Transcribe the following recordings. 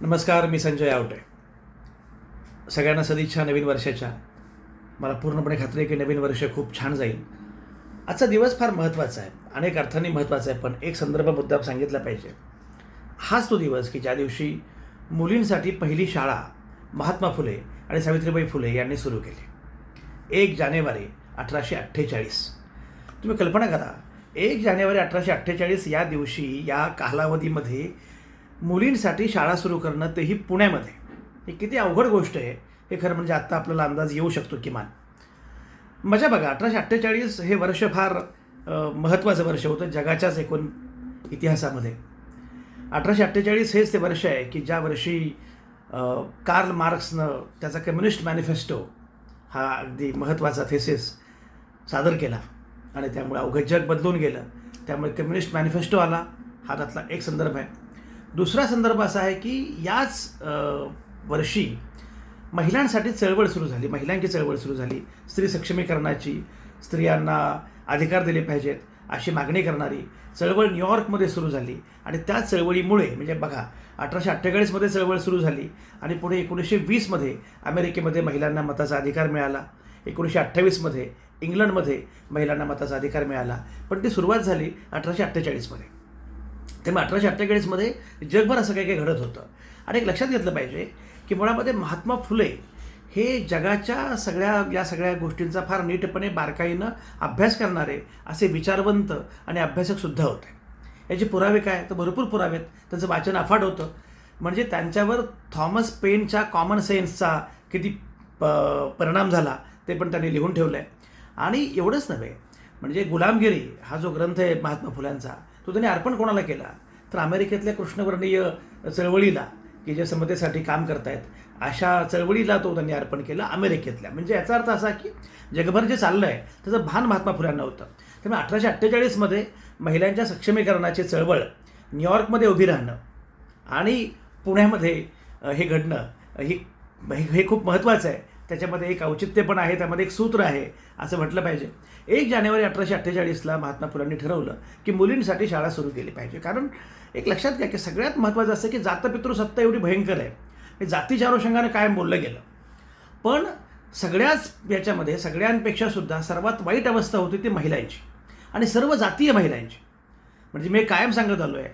नमस्कार मी संजय आवटे. सगळ्यांना सदिच्छा नवीन वर्षाच्या. मला पूर्णपणे खात्री आहे की नवीन वर्ष खूप छान जाईल. आजचा दिवस फार महत्त्वाचा आहे. अनेक अर्थांनी महत्त्वाचा आहे पण एक संदर्भ मुद्दा सांगितला पाहिजे. हाच तो दिवस की ज्या दिवशी मुलींसाठी पहिली शाळा महात्मा फुले आणि सावित्रीबाई फुले यांनी सुरू केली. एक जानेवारी अठराशे अठ्ठेचाळीस. तुम्ही कल्पना करा एक जानेवारी अठराशे अठ्ठेचाळीस या दिवशी या कालावधीमध्ये मुलींसाठी शाळा सुरू करणं तेही पुण्यामध्ये. ही किती अवघड गोष्ट आहे. हे खरं म्हणजे आत्ता आपल्याला अंदाज येऊ शकतो किमान. मजा बघा अठराशे अठ्ठेचाळीस हे वर्ष फार महत्त्वाचं वर्ष होतं जगाच्याच एकूण इतिहासामध्ये. अठराशे अठ्ठेचाळीस हेच ते वर्ष आहे की ज्या वर्षी कार्ल मार्क्सनं त्याचा कम्युनिस्ट मॅनिफेस्टो हा अगदी महत्त्वाचा थेसिस सादर केला आणि त्यामुळे अवघं जग बदलून गेलं. त्यामुळे कम्युनिस्ट मॅनिफेस्टो आला. हा त्यातला एक संदर्भ आहे. दुसरा संदर्भ असा आहे की याच वर्षी महिलांसाठी चळवळ सुरू झाली. महिलांची चळवळ सुरू झाली. स्त्री सक्षमीकरणाची स्त्रियांना अधिकार दिले पाहिजेत अशी मागणी करणारी चळवळ न्यूयॉर्कमध्ये सुरू झाली. आणि त्या चळवळीमुळे म्हणजे बघा अठराशे अठ्ठेचाळीसमध्ये चळवळ सुरू झाली आणि पुढे एकोणीसशे वीसमध्ये अमेरिकेमध्ये महिलांना मताचा अधिकार मिळाला. एकोणीसशे अठ्ठावीसमध्ये इंग्लंडमध्ये महिलांना मताचा अधिकार मिळाला. पण ती सुरुवात झाली अठराशे अठ्ठेचाळीसमध्ये. त्यामुळे अठराशे अठ्ठेचाळीसमध्ये जगभर असं काही काही घडत होतं. आणि एक लक्षात घेतलं पाहिजे की मुळामध्ये महात्मा फुले हे जगाच्या सगळ्या या सगळ्या गोष्टींचा फार नीटपणे बारकाईनं अभ्यास करणारे असे विचारवंत आणि अभ्यासकसुद्धा होते. याचे पुरावे काय? तर भरपूर पुरावे आहेत. त्यांचं वाचन अफाट होतं. म्हणजे त्यांच्यावर थॉमस पेनच्या कॉमन सेन्सचा किती प परिणाम झाला ते पण त्यांनी लिहून ठेवलं आहे आणि एवढंच नव्हे म्हणजे गुलामगिरी हा जो ग्रंथ आहे महात्मा फुल्यांचा तो त्यांनी अर्पण कोणाला केला? तर अमेरिकेतल्या कृष्णवर्णीय चळवळीला की जे समतेसाठी काम करतायत अशा चळवळीला तो त्यांनी अर्पण केला अमेरिकेतल्या. म्हणजे याचा अर्थ असा की जगभर जे चाललं आहे त्याचं भान महात्मा फुल्यांना होतं. त्यामुळे अठराशे अठ्ठेचाळीसमध्ये महिलांच्या सक्षमीकरणाची चळवळ न्यूयॉर्कमध्ये उभी राहणं आणि पुण्यामध्ये हे घडणं ही हे हे खूप महत्त्वाचं आहे. त्याच्यामध्ये एक औचित्य पण आहे त्यामध्ये एक सूत्र आहे असं म्हटलं पाहिजे. एक जानेवारी अठराशे अठ्ठेचाळीसला महात्मा फुलांनी ठरवलं की मुलींसाठी शाळा सुरू केली पाहिजे. कारण एक लक्षात घ्या की सगळ्यात महत्त्वाचं असं की जातपितृसत्ता एवढी भयंकर आहे. हे जातीच्या अनुषंगाने कायम बोललं गेलं. पण सगळ्याच याच्यामध्ये सगळ्यांपेक्षा सुद्धा सर्वात वाईट अवस्था होती ती महिलांची. आणि सर्व जातीय महिलांची. म्हणजे मी कायम सांगत आलो आहे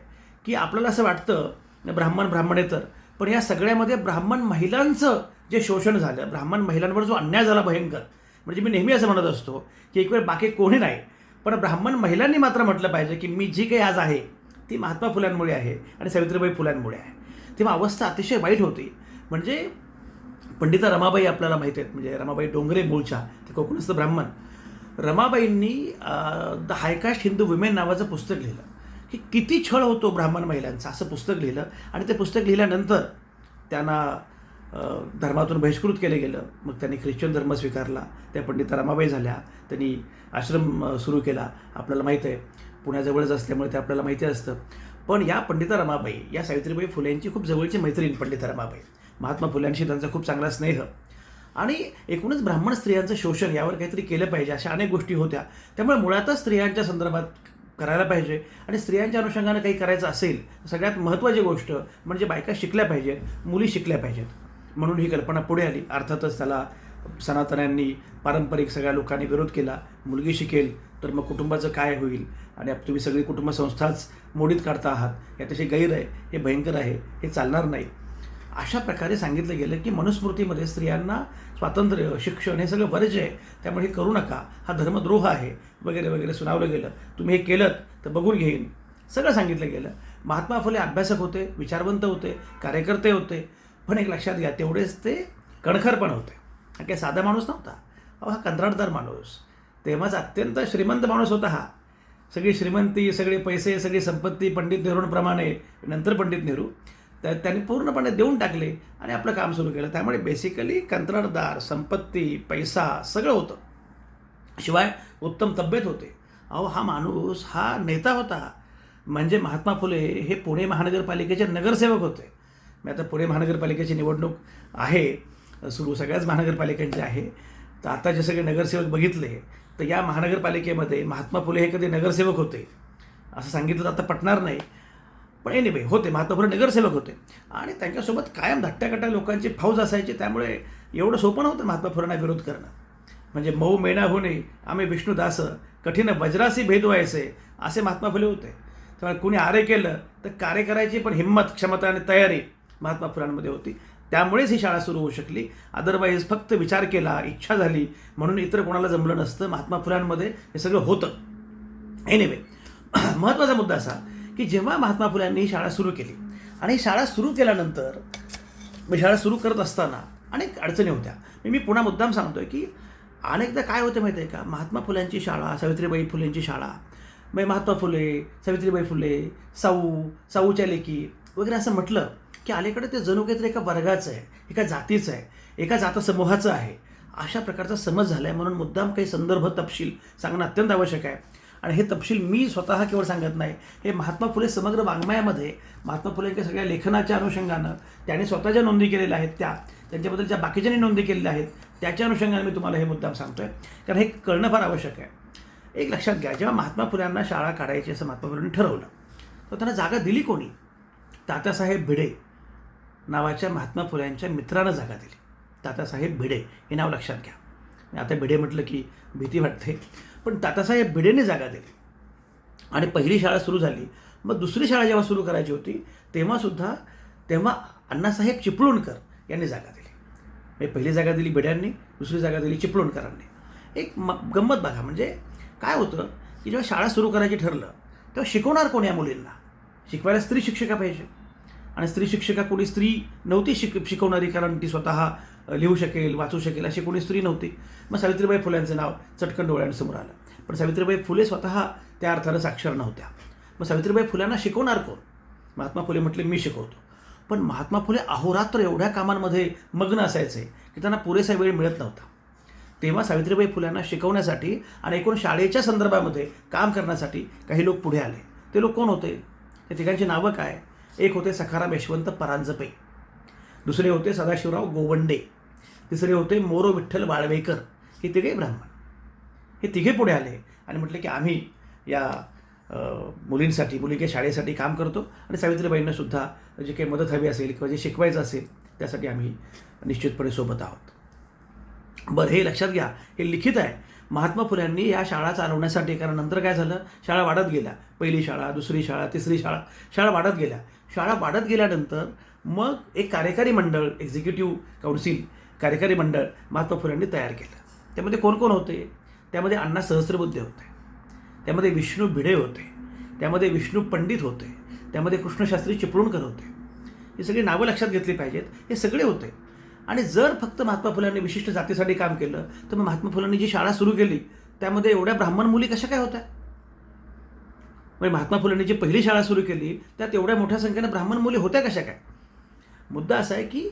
की आपल्याला असं वाटतं ब्राह्मण ब्राह्मणेतर पण या सगळ्यामध्ये ब्राह्मण महिलांचं जे शोषण झालं ब्राह्मण महिलांवर जो अन्याय झाला भयंकर म्हणजे मी नेहमी असं म्हणत असतो की एक वेळ बाकी कोणी नाही पण ब्राह्मण महिलांनी मात्र म्हटलं पाहिजे की मी जी काही आज आहे ती महात्मा फुलांमुळे आहे आणि सावित्रीबाई फुलांमुळे आहे. तेव्हा अवस्था अतिशय वाईट होती. म्हणजे पंडिता रमाबाई आपल्याला माहिती आहेत म्हणजे रमाबाई डोंगरे मूळच्या ते कोकणस्थ ब्राह्मण. रमाबाईंनी the high caste Hindu women नावाचं पुस्तक लिहिलं. की किती छळ होतो ब्राह्मण महिलांचा? असं पुस्तक लिहिलं. आणि ते पुस्तक लिहिल्यानंतर त्यांना धर्मातून बहिष्कृत केलं गेलं. मग त्यांनी ख्रिश्चन धर्म स्वीकारला. त्या पंडिता रमाबाई झाल्या. त्यांनी आश्रम सुरू केला. आपल्याला माहीत आहे पुण्याजवळच असल्यामुळे ते आपल्याला माहिती असतं. पण या पंडिता रमाबाई या सावित्रीबाई फुलेंची खूप जवळची मैत्रीण पंडिता रमाबाई. महात्मा फुल्यांशी त्यांचा खूप चांगला स्नेह. आणि एकूणच ब्राह्मण स्त्रियांचं शोषण यावर काहीतरी केलं पाहिजे अशा अनेक गोष्टी होत्या. त्यामुळे मुळातच स्त्रियांच्या संदर्भात करायला पाहिजे. आणि स्त्रियांच्या अनुषंगानं काही करायचं असेल सगळ्यात महत्त्वाची गोष्ट म्हणजे बायका शिकल्या पाहिजेत मुली शिकल्या पाहिजेत. म्हणून ही कल्पना पुढे आली. अर्थातच त्याला सनातन्यांनी पारंपरिक सगळ्या लोकांनी विरोध केला. मुलगी शिकेल तर मग कुटुंबाचं काय होईल? आणि तुम्ही सगळी कुटुंब संस्थाच मोडीत काढता आहात. याच्याशी गैर आहे हे भयंकर आहे हे चालणार नाही. अशा प्रकारे सांगितलं गेलं की मनुस्मृतीमध्ये स्त्रियांना स्वातंत्र्य शिक्षण हे सगळं वर्ज्य आहे. त्यामुळे हे करू नका. हा धर्मद्रोह आहे. वगैरे वगैरे सुनावलं गेलं. तुम्ही हे केलं तर बघून घेईन. सगळं सांगितलं गेलं. महात्मा फुले अभ्यासक होते विचारवंत होते कार्यकर्ते होते. पण एक लक्षात घ्या तेवढेच ते कणखर पण होते. हा काही साधा माणूस नव्हता. अहो हा कंत्राटदार माणूस. तेव्हाच अत्यंत श्रीमंत माणूस होता हा. सगळी श्रीमंती सगळे पैसे सगळी संपत्ती पंडित नेहरूंप्रमाणे नंतर पंडित नेहरू. त्या त्यांनी पूर्णपणे देऊन टाकले आणि आपलं काम सुरू केलं. त्यामुळे बेसिकली कंत्राटदार संपत्ती पैसा सगळं होतं. शिवाय उत्तम तब्येत होते. अहो हा माणूस हा नेता होता. म्हणजे महात्मा फुले हे पुणे महानगरपालिकेचे नगरसेवक होते. मी आता पुणे महानगरपालिकेची निवडणूक आहे. सुरू सगळ्याच महानगरपालिकांची आहे. तर आता जे सगळे नगरसेवक बघितले तर या महानगरपालिकेमध्ये महात्मा फुले हे कधी नगरसेवक होते? असं सांगितलं तर आता पटणार नाही. पण एनिवे होते महात्माभर नगरसेवक होते. आणि त्यांच्यासोबत कायम धट्ट्याकट्या लोकांची फौज असायची त्यामुळे एवढं सोपं नव्हतं महात्मा फुलेंना विरोध करणं. म्हणजे मऊ मेणा होणे आम्ही विष्णुदास कठीण वज्रासी भेद व्हायचे असे महात्मा फुले होते. त्यामुळे कुणी आरे केलं तर कार्य करायची पण हिंमत क्षमता आणि तयारी महात्मा फुलांमध्ये होती. त्यामुळेच ही शाळा सुरू होऊ शकली. अदरवाईज फक्त विचार केला इच्छा झाली म्हणून इतर कोणाला जमलं नसतं. महात्मा फुलांमध्ये हे सगळं होतं. एनिवे महत्त्वाचा मुद्दा असा की जेव्हा महात्मा फुल्यांनी शाळा सुरू केली आणि शाळा सुरू केल्यानंतर मी शाळा सुरू करत असताना अनेक अडचणी होत्या. मी पुन्हा मुद्दाम सांगतोय की अनेकदा काय होतं माहिती आहे का? महात्मा फुल्यांची शाळा सावित्रीबाई फुलेंची शाळा मग महात्मा फुले सावित्रीबाई फुले साऊ साऊच्या लेखी वगैरे असं म्हटलं की अलीकडे ते जणू काहीतरी एका वर्गाचं आहे एका जातीचं आहे एका जातसमूहाचं आहे. अशा प्रकारचा समज झाला आहे म्हणून मुद्दाम काही संदर्भ तपशील सांगणं अत्यंत आवश्यक आहे. आणि हे तपशील मी स्वतः केवळ सांगत नाही. हे महात्मा फुले समग्र वाङ्मयामध्ये महात्मा फुलेंच्या सगळ्या लेखनाच्या अनुषंगानं त्यांनी स्वतःच्या नोंदी केलेल्या आहेत त्या. त्यांच्याबद्दल ज्या बाकीच्यांनी नोंदी केलेल्या आहेत त्याच्या अनुषंगाने मी तुम्हाला हे मुद्दाम सांगतोय. कारण हे कळणं फार आवश्यक आहे. एक लक्षात घ्या जेव्हा महात्मा फुल्यांना शाळा काढायची असं महात्मा फुलेंनी ठरवलं तर त्यांना जागा दिली कोणी? तात्यासाहेब भिडे नावाच्या महात्मा फुल्यांच्या मित्रानं जागा दिली. तात्यासाहेब भिडे हे नाव लक्षात घ्या. आता भिडे म्हटलं की भीती वाटते. पण तातासाहेब भिडेने जागा दिली. आणि पहिली शाळा सुरू झाली. मग दुसरी शाळा जेव्हा सुरू करायची होती तेव्हासुद्धा तेव्हा अण्णासाहेब चिपळूणकर यांनी जागा दिली. म्हणजे पहिली जागा दिली भिड्यांनी दुसरी जागा दिली चिपळूणकरांनी. एक म गंमत बघा. म्हणजे काय होतं की जेव्हा शाळा सुरू करायची ठरलं तेव्हा शिकवणार कोण या मुलींना? शिकवायला स्त्री शिक्षिका पाहिजे. आणि स्त्री शिक्षिका कोणी स्त्री नव्हती शिक शिकवणारी कारण ती स्वतः लिहू शकेल वाचू शकेल अशी कोणी स्त्री नव्हती. मग सावित्रीबाई फुल्यांचं नाव चटकन डोळ्यांसमोर आलं. पण सावित्रीबाई फुले स्वतः त्या अर्थानं साक्षर नव्हत्या. मग सावित्रीबाई फुल्यांना शिकवणार कोण? महात्मा फुले म्हटले मी शिकवतो. पण महात्मा फुले अहोरात्र एवढ्या कामांमध्ये मग्न असायचे की त्यांना पुरेसा वेळ मिळत नव्हता. तेव्हा सावित्रीबाई फुल्यांना शिकवण्यासाठी आणि एकूण शाळेच्या संदर्भामध्ये काम करण्यासाठी काही लोक पुढे आले. ते लोक कोण होते? त्या ठिकाणची नावं काय? एक होते सखाराम यशवंत परांजपे. दुसरे होते सदाशिवराव गोवंडे. तिसरे होते मोरो विठ्ठल बाळवेकर हे तिघे ब्राह्मण. हे तिघे पुढे आले आणि म्हटले की आम्ही या मुलींसाठी मुलींच्या शाळेसाठी काम करतो आणि सावित्रीबाईंना सुद्धा जे काही मदत हवी असेल किंवा जे शिकवायचं असेल त्यासाठी आम्ही निश्चितपणे सोबत आहोत. बरं हे लक्षात घ्या. हे लिखित आहे. महात्मा फुल्यांनी या शाळा चालवण्यासाठी कारण नंतर काय झालं? शाळा वाढत गेल्या. पहिली शाळा दुसरी शाळा तिसरी शाळा शाळा वाढत गेल्या. शाळा वाढत गेल्यानंतर मग एक कार्यकारी मंडळ एक्झिक्युटिव्ह काउन्सिल कार्यकारी मंडळ महात्मा फुल्यांनी तयार केलं. त्यामध्ये कोण कोण होते? त्यामध्ये अण्णा सहस्रबुद्धे होते. त्यामध्ये विष्णू भिडे होते. त्यामध्ये विष्णू पंडित होते. त्यामध्ये कृष्णशास्त्री चिपळूणकर होते. ही सगळी नावं लक्षात घेतली पाहिजेत. हे सगळे होते. आणि जर फक्त महात्मा फुलांनी विशिष्ट जातीसाठी काम केलं तर मग महात्मा फुलांनी जी शाळा सुरू केली त्यामध्ये एवढ्या ब्राह्मण मुली कशा काय होत्या? म्हणजे महात्मा फुलांनी जी पहिली शाळा सुरू केली त्यात एवढ्या मोठ्या संख्येनं ब्राह्मण मुली होत्या कशा काय? मुद्दा असा आहे की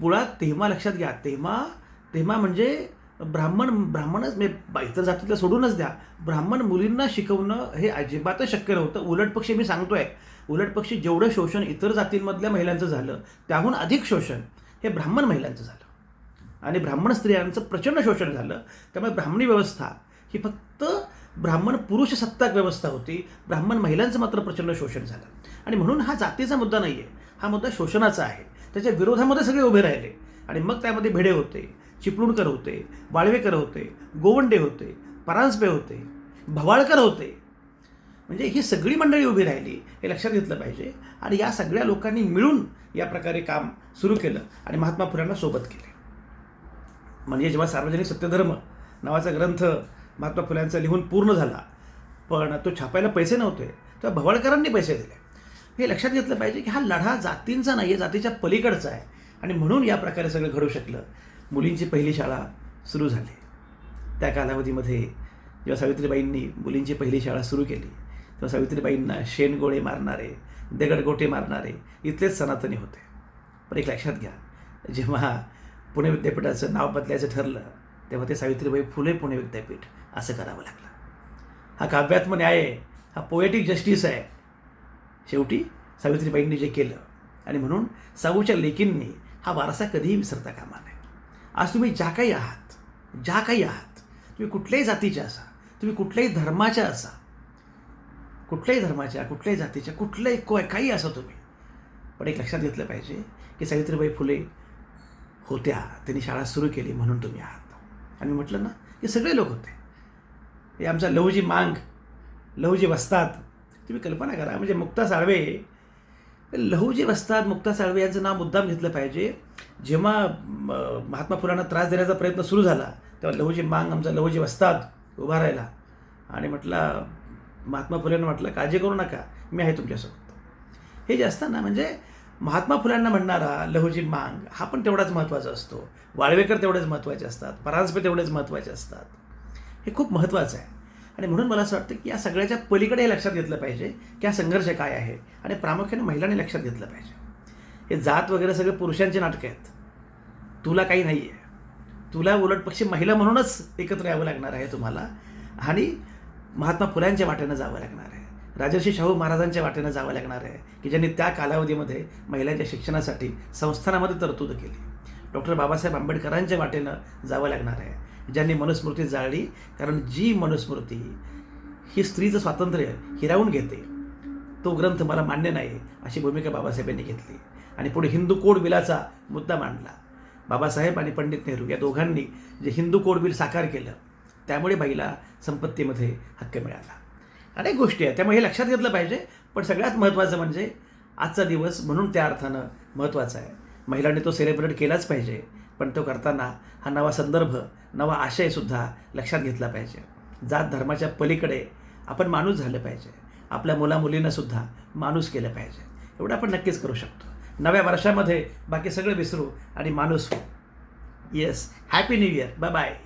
मुळात तेव्हा लक्षात घ्या तेव्हा तेव्हा म्हणजे ब्राह्मण ब्राह्मणच म्हणजे बा- इतर जातीतलं सोडूनच द्या. ब्राह्मण मुलींना शिकवणं हे अजिबातच शक्य नव्हतं. उलट पक्षी मी सांगतोय उलट पक्षी जेवढं शोषण इतर जातींमधल्या महिलांचं झालं त्याहून अधिक शोषण हे ब्राह्मण महिलांचं झालं. आणि ब्राह्मण स्त्रियांचं प्रचंड शोषण झालं. त्यामुळे ब्राह्मणी व्यवस्था ही फक्त ब्राह्मण पुरुष सत्ताक व्यवस्था होती. ब्राह्मण महिलांचं मात्र प्रचंड शोषण झालं. आणि म्हणून हा जातीचा मुद्दा नाही आहे हा मुद्दा शोषणाचा आहे. त्याच्या विरोधामध्ये सगळे उभे राहिले. आणि मग त्यामध्ये भिडे होते. चिपळूणकर होते वाळवेकर होते गोवंडे होते परांजपे होते भवाळकर होते. म्हणजे ही सगळी मंडळी उभी राहिली हे लक्षात घेतलं पाहिजे. आणि या सगळ्या लोकांनी मिळून या प्रकारे काम सुरू केलं आणि महात्मा फुल्यांना सोबत केले. म्हणजे जेव्हा सार्वजनिक सत्यधर्म नावाचा ग्रंथ महात्मा फुल्यांचा लिहून पूर्ण झाला. पण तो छापायला पैसे नव्हते तेव्हा भवाळकरांनी पैसे दिले. हे लक्षात घेतलं पाहिजे की हा लढा जातींचा नाही आहे जातीच्या पलीकडचा आहे. आणि म्हणून या प्रकारे सगळं घडू शकलं. मुलींची पहिली शाळा सुरू झाली. त्या कालावधीमध्ये जेव्हा सावित्रीबाईंनी मुलींची पहिली शाळा सुरू केली तेव्हा सावित्रीबाईंना शेणगोळे मारणारे दगडगोटे मारणारे इथलेच सनातनी होते. पण एक लक्षात घ्या जेव्हा पुणे विद्यापीठाचं नाव बदलायचं ठरलं तेव्हा ते सावित्रीबाई फुले पुणे विद्यापीठ असं करावं लागलं. हा काव्यात्म न्याय आहे हा पोएटिक जस्टिस आहे. शेवटी सावित्रीबाईंनी जे केलं आणि म्हणून साऊच्या लेकींनी हा वारसा कधीही विसरता कामा नये. आज तुम्ही ज्या काही आहात ज्या काही आहात तुम्ही कुठल्याही जातीच्या असा तुम्ही कुठल्याही धर्माच्या असा कुठल्याही धर्माच्या कुठल्याही जातीच्या कुठल्याही को काही असा तुम्ही. पण एक लक्षात घेतलं पाहिजे की सावित्रीबाई फुले होत्या त्यांनी शाळा सुरू केली म्हणून तुम्ही आहात. आणि म्हटलं ना हे सगळे लोक होते. हे आमचा लहूजी मांग लहूजी वस्तात तुम्ही कल्पना करा म्हणजे मुक्ता साळवे लहूजी वस्तात मुक्ता साळवे यांचं नाव मुद्दाम घेतलं पाहिजे. जेव्हा महात्मा फुलांना त्रास देण्याचा प्रयत्न सुरू झाला तेव्हा लहूजी मांग आमचा लहूजी वस्तात उभा राहिला. आणि म्हटला महात्मा फुलेंना म्हटलं काळजी करू नका मी आहे तुमच्यासोबत. हे जे असतं ना म्हणजे महात्मा फुल्यांना म्हणणारा लहुजी मांग हा पण तेवढाच महत्त्वाचा असतो. वाळवेकर तेवढेच महत्त्वाचे असतात. परांजपे तेवढेच महत्त्वाचे असतात. हे खूप महत्त्वाचं आहे. आणि म्हणून मला असं वाटतं की या सगळ्याच्या पलीकडे हे लक्षात घेतलं पाहिजे की हा संघर्ष काय आहे आणि प्रामुख्याने महिलांनी लक्षात घेतलं पाहिजे. हे जात वगैरे सगळे पुरुषांची नाटकं आहेत. तुला काही नाही आहे तुला उलट पक्षी महिला म्हणूनच एकत्र यावं लागणार आहे तुम्हाला आणि महात्मा फुल्यांच्या वाट्यानं जावं लागणार आहे. राजर्षी शाहू महाराजांच्या वाटेनं जावं लागणार आहे की ज्यांनी त्या कालावधीमध्ये महिलांच्या शिक्षणासाठी संस्थानामध्ये तरतूद केली. डॉक्टर बाबासाहेब आंबेडकरांच्या वाटेनं जावं लागणार आहे ज्यांनी मनुस्मृती जाळली कारण जी मनुस्मृती ही स्त्रीचं स्वातंत्र्य हिरावून घेते तो ग्रंथ मला मान्य नाही अशी भूमिका बाबासाहेबांनी घेतली. आणि पुढे हिंदू कोड बिलाचा मुद्दा मांडला. बाबासाहेब आणि पंडित नेहरू या दोघांनी जे हिंदू कोड बिल साकार केलं त्यामुळे बाईला संपत्तीमध्ये हक्क मिळाला. अनेक गोष्टी आहेत. त्यामुळे हे लक्षात घेतलं पाहिजे. पण सगळ्यात महत्त्वाचं म्हणजे आजचा दिवस म्हणून त्या अर्थानं महत्त्वाचा आहे. महिलांनी तो सेलिब्रेट केलाच पाहिजे. पण तो करताना हा नवा संदर्भ नवा आशयसुद्धा लक्षात घेतला पाहिजे. जात धर्माच्या पलीकडे आपण माणूस झालं पाहिजे. आपल्या मुलामुलींनासुद्धा माणूस केलं पाहिजे. एवढं आपण नक्कीच करू शकतो. नव्या वर्षामध्ये बाकी सगळं विसरू आणि माणूस हो yes happy new year bye bye